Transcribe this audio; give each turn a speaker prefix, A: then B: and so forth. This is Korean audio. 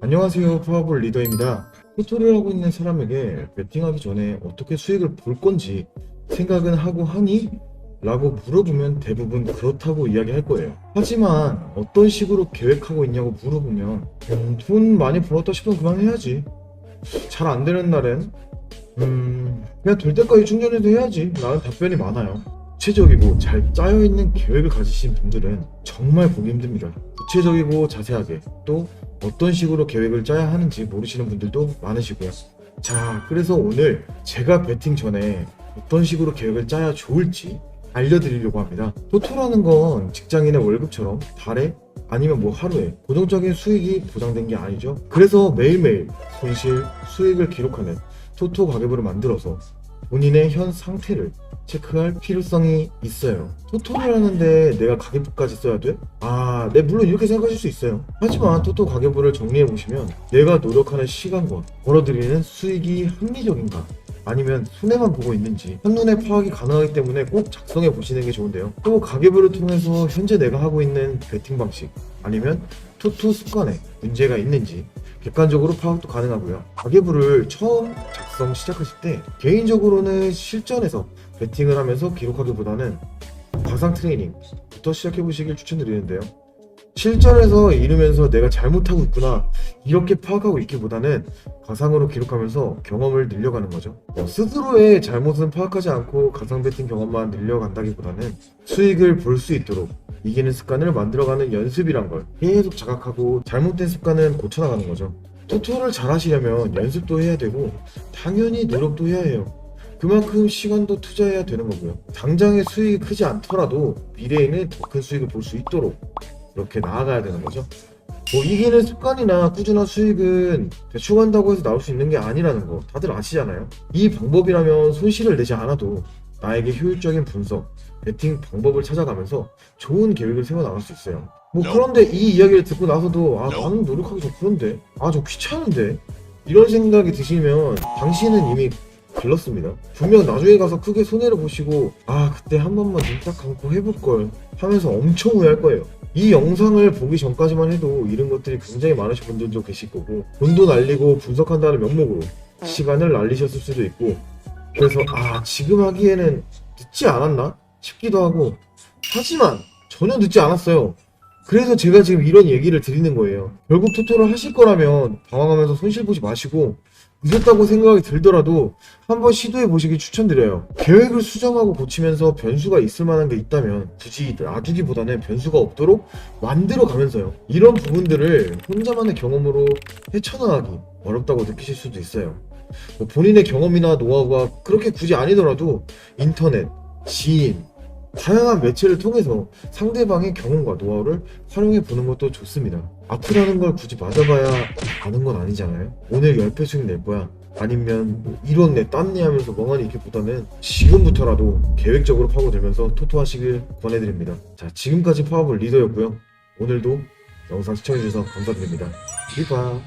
A: 안녕하세요 파워볼 리더입니다. 토토를 하고 있는 사람에게 베팅하기 전에 어떻게 수익을 볼 건지 생각은 하고 하니? 라고 물어보면 대부분 그렇다고 이야기할 거예요. 하지만 어떤 식으로 계획하고 있냐고 물어보면 음, 돈 많이 벌었다 싶으면 그만 해야지. 잘 안 되는 날엔 음 그냥 될 때까지 충전해도 해야지 라는 답변이 많아요. 구체적이고 잘 짜여있는 계획을 가지신 분들은 정말 보기 힘듭니다 구체적이고 자세하게 또 어떤 식으로 계획을 짜야 하는지 모르시는 분들도 많으시고요. 자, 그래서 오늘 제가 베팅 전에 어떤 식으로 계획을 짜야 좋을지 알려드리려고 합니다. 토토라는 건 직장인의 월급처럼 달에 아니면 뭐 하루에 고정적인 수익이 보장된 게 아니죠. 그래서 매일매일 손실, 수익을 기록하는 토토 가계부를 만들어서 본인의 현 상태를 체크할 필요성이 있어요. 토토를 하는데 내가 가계부까지 써야 돼? 아, 네, 물론 이렇게 생각하실 수 있어요. 하지만 토토 가계부를 정리해 보시면 내가 노력하는 시간과 벌어들이는 수익이 합리적인가? 아니면 손해만 보고 있는지 한눈에 파악이 가능하기 때문에 꼭 작성해 보시는 게 좋은데요. 또 가계부를 통해서 현재 내가 하고 있는 베팅 방식 아니면 토토 습관에 문제가 있는지 객관적으로 파악도 가능하고요. 가계부를 처음 작성 시작하실 때 개인적으로는 실전에서 베팅을 하면서 기록하기보다는 가상 트레이닝부터 시작해 보시길 추천드리는데요. 실전에서 이루면서 내가 잘못하고 있구나 이렇게 파악하고 있기보다는 가상으로 기록하면서 경험을 늘려가는 거죠. 어, 스스로의 잘못은 파악하지 않고 가상 베팅 경험만 늘려간다기보다는 수익을 볼 수 있도록 이기는 습관을 만들어가는 연습이란 걸 계속 자각하고 잘못된 습관은 고쳐나가는 거죠. 토토를 잘 하시려면 연습도 해야 되고 당연히 노력도 해야 해요. 그만큼 시간도 투자해야 되는 거고요. 당장의 수익이 크지 않더라도 미래에는 더 큰 수익을 볼 수 있도록 이렇게 나아가야 되는 거죠. 뭐 이기는 습관이나 꾸준한 수익은 대충 한다고 해서 나올 수 있는 게 아니라는 거 다들 아시잖아요. 이 방법이라면 손실을 내지 않아도 나에게 효율적인 분석, 베팅 방법을 찾아가면서 좋은 계획을 세워 나갈 수 있어요. 뭐 그런데 이 이야기를 듣고 나서도 아 나는 노력하기 좀 그런데 아 좀 귀찮은데 이런 생각이 드시면 당신은 이미 글렀습니다. 분명 나중에 가서 크게 손해를 보시고 아 그때 한 번만 눈딱 감고 해볼 걸 하면서 엄청 후회할 거예요. 이 영상을 보기 전까지만 해도 이런 것들이 굉장히 많으신 분들도 계실 거고 돈도 날리고 분석한다는 명목으로 시간을 날리셨을 수도 있고 그래서 아 지금 하기에는 늦지 않았나 싶기도 하고 하지만 전혀 늦지 않았어요. 그래서 제가 지금 이런 얘기를 드리는 거예요. 결국 토토를 하실 거라면 방황하면서 손실 보지 마시고 늦었다고 생각이 들더라도 한번 시도해 보시길 추천드려요. 계획을 수정하고 고치면서 변수가 있을 만한 게 있다면 굳이 놔두기보다는 변수가 없도록 만들어 가면서요. 이런 부분들을 혼자만의 경험으로 헤쳐나가기 어렵다고 느끼실 수도 있어요. 뭐 본인의 경험이나 노하우가 그렇게 굳이 아니더라도 인터넷, 지인, 다양한 매체를 통해서 상대방의 경험과 노하우를 활용해 보는 것도 좋습니다. 아프다는 걸 굳이 맞아봐야 아는 건 아니잖아요. 오늘 10배 수익 낼 거야. 아니면 뭐 1원 내, 딴내 하면서 멍하니 있기보다는 지금부터라도 계획적으로 파고들면서 토토하시길 권해드립니다. 자, 지금까지 파워볼 리더였고요. 오늘도 영상 시청해주셔서 감사드립니다. 리바